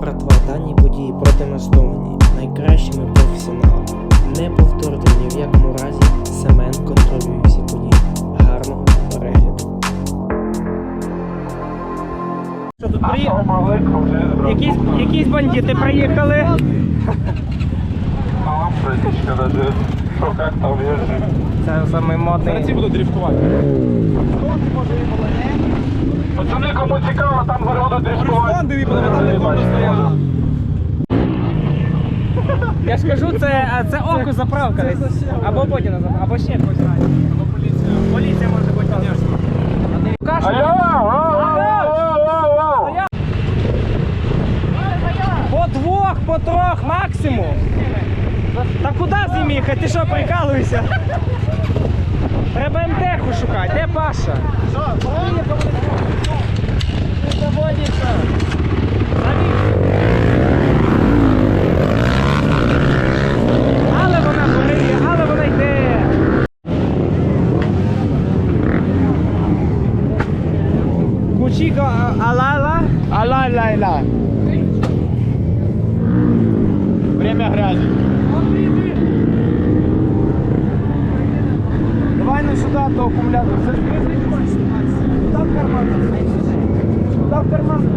Братва, дані події продемонстровані найкращими професіоналами. Не повторити ні в якому разі Семен контролює всі події. Гарного перегляду. Що тут приїхали? Якісь, якісь бандити приїхали. Практично даже. Що, як там їздить? Це самий модний. буду дрифтувати. Пацани, кому цікаво, там можна стояти. Я ж кажу, це, це око заправка десь. Або Бодіна заправка, або ще якось. Поліція. Поліція може бути. Конечно. Алло. По двох, по трьох максимум. Та куди з ним їхати? Ти що, прикалуєшся? Треба МТХу шукати. Де Паша? Заводиться. Але вона горить, але вона йде. Кучіко алала. Ала-ла-ла. Время грязи. Давай ну сюда, то аккумулятор. В карман? Куда в карман?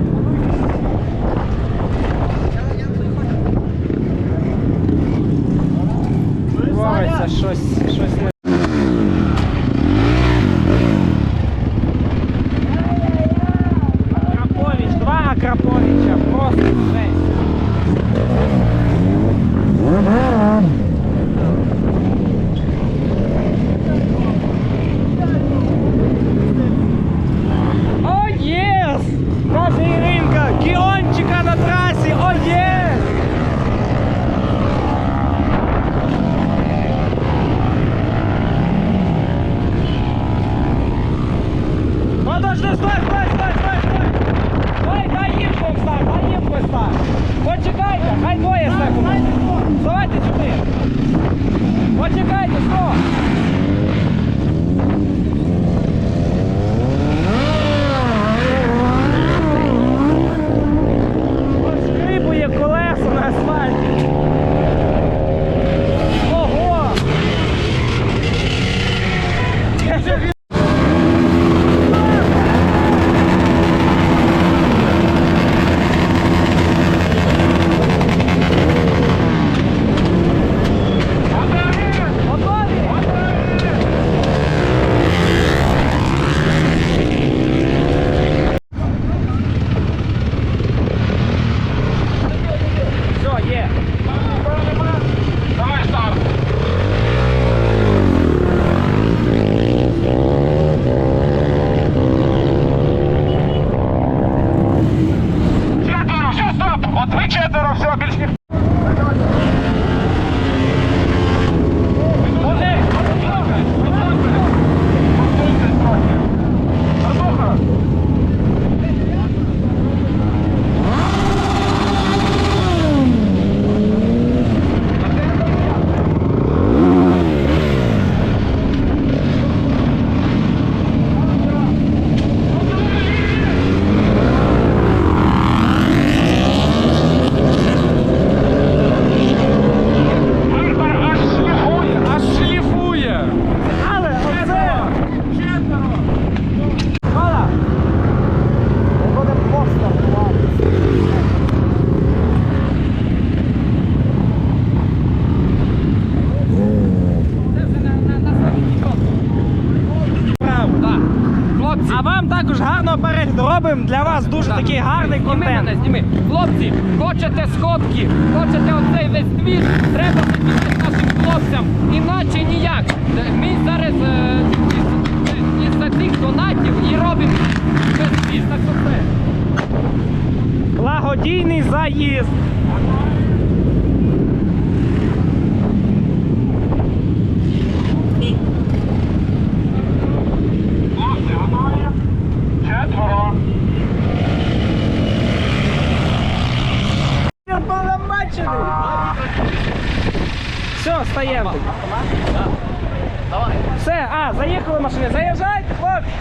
Твориться щось, щось не. Мене, зніми. Хлопці, хочете сходки, хочете оцей весь твіт, треба підійти нашим хлопцям. Іначе ніяк. Ми зараз е, із- із-за цих донатів і робимо без на оце. Благодійний заїзд. Хлопці, готові? Четверо. Все, стаємо. Все, а, заїхали машини. Заїжджайте, хлопці.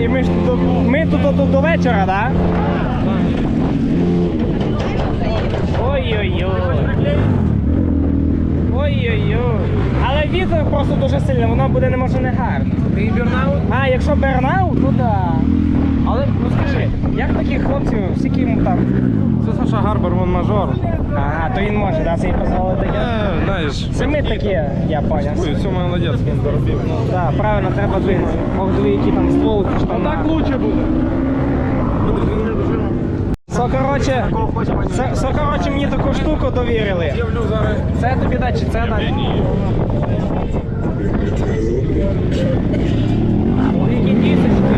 і ми ж тут, ми тут, тут до вечора, так? Ой-ой-ой. Ой-ой-ой. Але вітер просто дуже сильний, воно буде не може не гарно. Ти бірнаут? А, якщо бернаут, то да. Але ну скажи, як таких хлопців, скільки йому там? Це Саша Гарбар, він мажор. Ага, то він може, да, собі дозволити таке. Е, знаєш, Це ми такі, я поняв. ой, все молодець, він доробив. Так, правильно, треба двигати. Ох, дві, які там ствол, чи там. Так лучше буде. Со, короче, со, со, короче, мені таку штуку довірили. Це тобі дать, чи це дать? Які тисячки?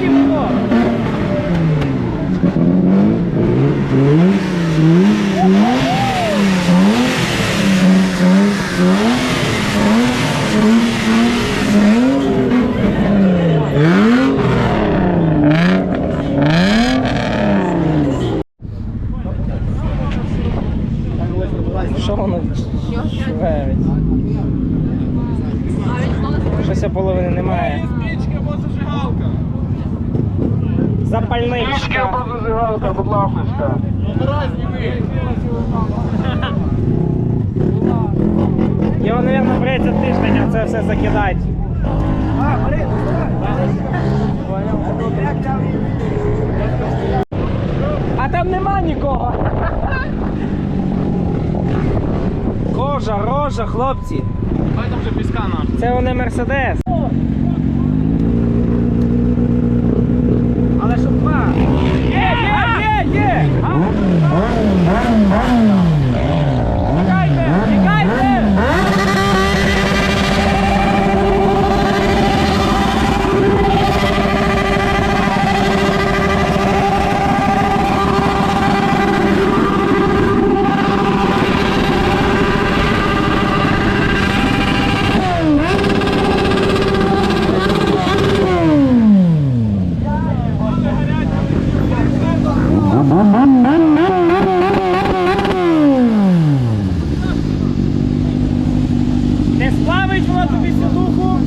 Які було? Що воно швевить? Щось я половини немає. Пічка, бо зажигалка. Запальничка. Зажигалка, будь ласка. Його, мабуть, прийдеться тиждень, а це все закидати. А там нема нікого. Кожа, рожа, хлопці. Дай там вже піска нам. Це вони Мерседес. Але щоб два. Є, є, є, є! Тікайте, тікайте! Не сплавить воно тобі цю духу?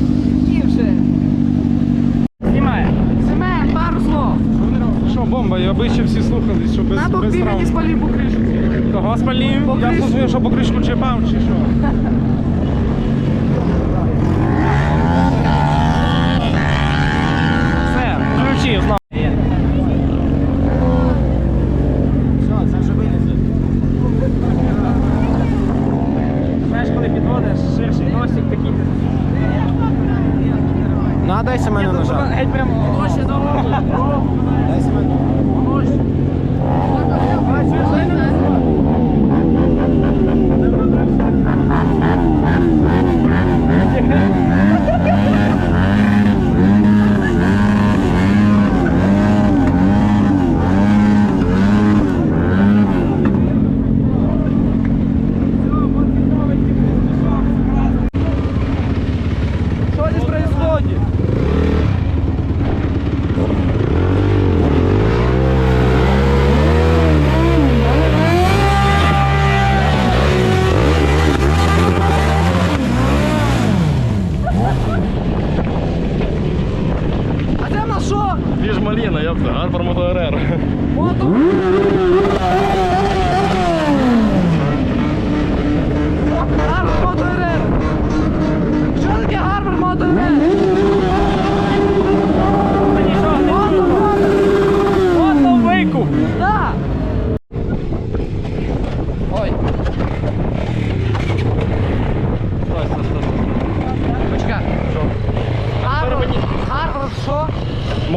Вже. Знімає. Семен, пару слов. Що, бомба, я би ще всі слухались, що без, Надо без вбігати травм. спалив покришку. Кого спалів? Я Покришку. слухаю, що покришку чіпав, чи що? Все, включив знову. Що, це вже вилізе. Знаєш, коли підводиш ширший носик такий. Ну, а дайся мене. Геть прямо. Дайся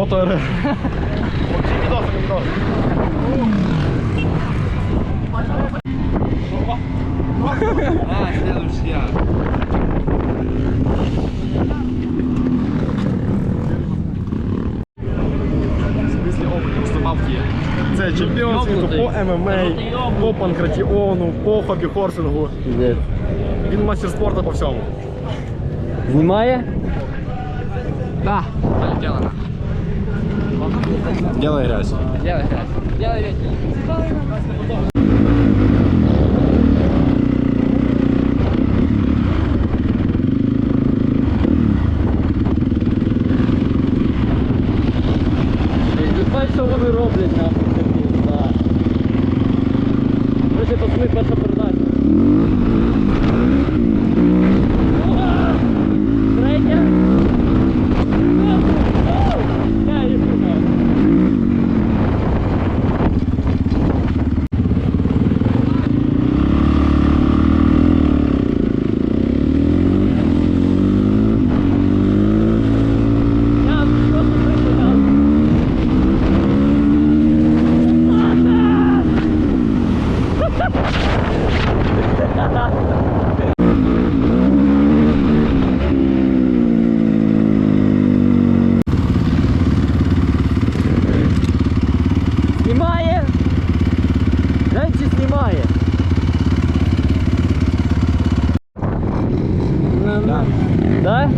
Мотор. Це чемпіон світу по ММА, по панкратіону, по хобі-хорсингу. Він мастер спорту по всьому. Знімає? Так. Да. Делай грязь. Делай грязь. Делай вещи. Знаєш, що вони роблять нахуй такі, да. Короче, пацани, перша передача. Третя. Я її знаю. Я просто прикидав. Знімає. Глянь, чи знімає. Да? Да?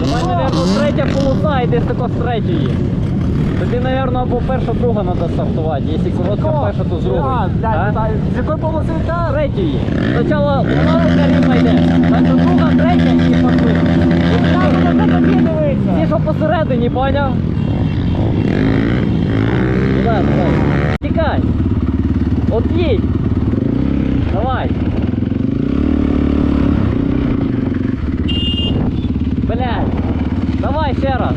Давай, наверное, третя полоса і десь тако з третьої. Тобі, наверное, або перша, друга треба стартувати. Якщо коротка перша, то з другої. А? З якої полоси З третьої. Спочатку вона рівно йде. Перша, друга, третя і пошли. Ті, що посередині, поняв? Тікай. От їдь. Давай. Блядь. Давай ще раз.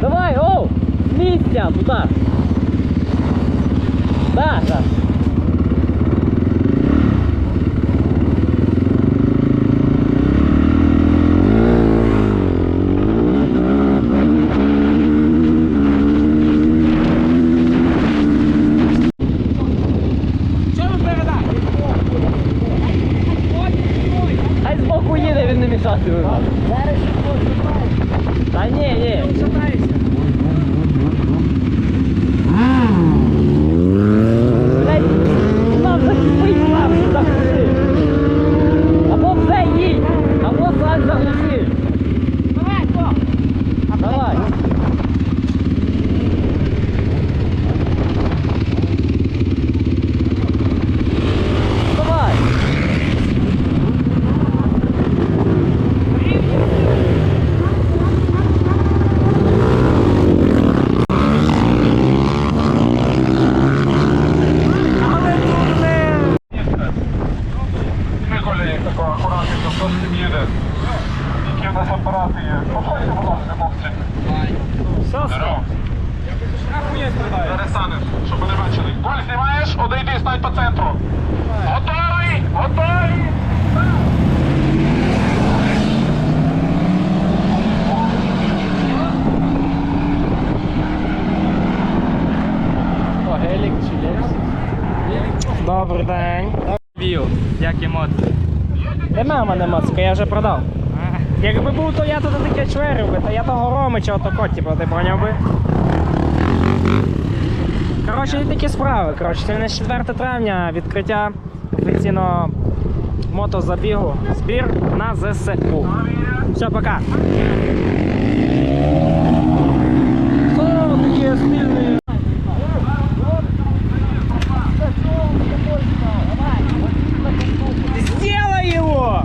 Давай, оу! З місця, туди. Так, да. Що ви передаєте? Хай збоку їде, він не мішатиме. Та ні, ні. Блядь, нам закипить нахуй, заглуши. Або вже їдь, або сам заглуши. Давай. Давай. Миколя, як такого акуратненько, хто з цим їде? Які в нас апарати є? Походьте, будь ласка, хлопці. Здорово. Пересанеш, щоб ви не бачили. Коль, знімаєш? Одійди, стань по центру. Готовий! Готовий! Добрий день. Віл, як емоції? Нема в мене моцика, я вже продав. Якби був, то я тут таке чверив би, то я того Ромича отако, типу, ти поняв би. Коротше, і такі справи. Коротше, це 4 травня відкриття офіційного мотозабігу. Збір на ЗСУ. Все, пока. О, такі стильні. Сделай его!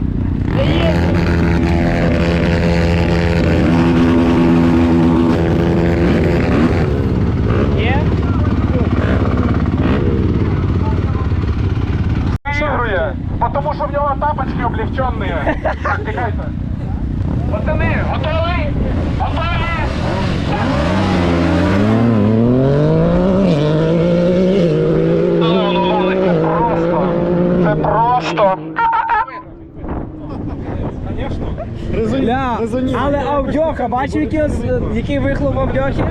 Є? Виграє, тому що в нього тапочки облегчені. Так, тікайте. Пацани, готові? Готові? Ну, ну, ну, це просто. Це просто. Бля, але аудіоха, бачив, який, який вихлоп вам Готові?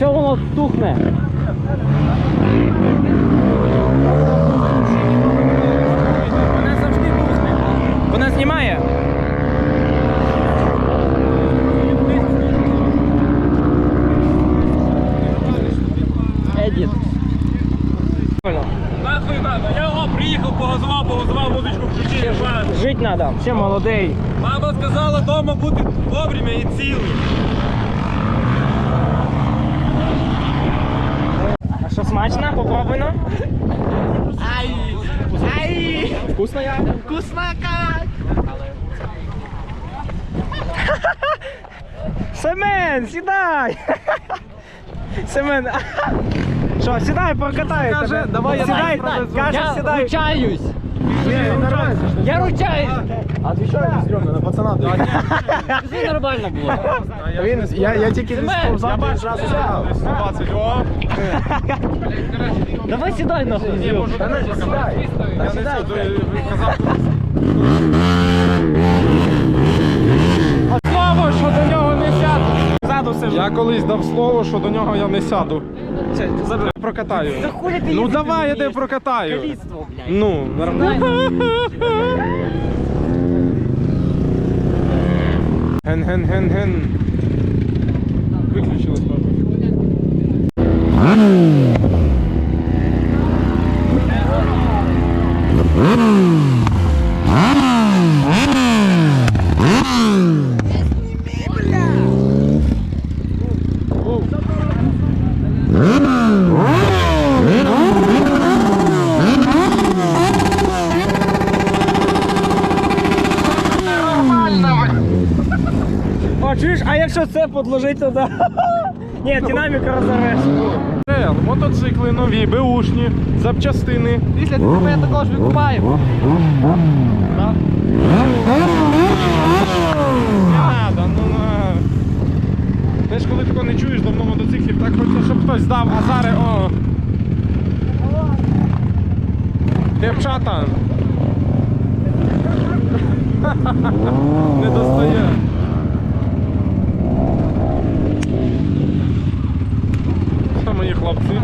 чого воно тухне? Вона завжди тухне. Вона знімає. Едіт. Я о, приїхав, погазував, погазував, водочку включив. Жить надо. Ще молодий. Мама сказала дома бути вовремя і цілий. А що ну. Ай! Ай! Вкусно я? Семен, сідай! Семен, що, сідай, прокатаю Каже, тебе. давай я сідай, тебе провезу. каже, Я сідай. ручаюсь. Я ручаюсь. Отвечаю, стрёмно, на пацана даю. Все нормально було. Він, я, я тільки Семен, сповзав, він зразу сідав. 120, о! Давай сідай нахуй. Та не, сідай. Та сідай. Слово, що до нього не сяду. Ззаду сижу. Я колись дав слово, що до нього я не сяду. Це. Прокатаю. Та хули ти Ну їздити давай, я вмієш? тебе прокатаю. Каліцтво, блядь. Ну, нормально. Ген, ген, ген, ген. Виключилось, папа. О, чуєш, а якщо це подложити туди? Ні, динаміку розорвеш. Мотоцикли нові, беушні, запчастини. Після тебе також викупаємо. Не надо, ну на. Ти ж коли такого не чуєш давно мотоциклів, так хочеться, щоб хтось здав, а зараз о. Дівчата. Не достає. Що мої хлопці?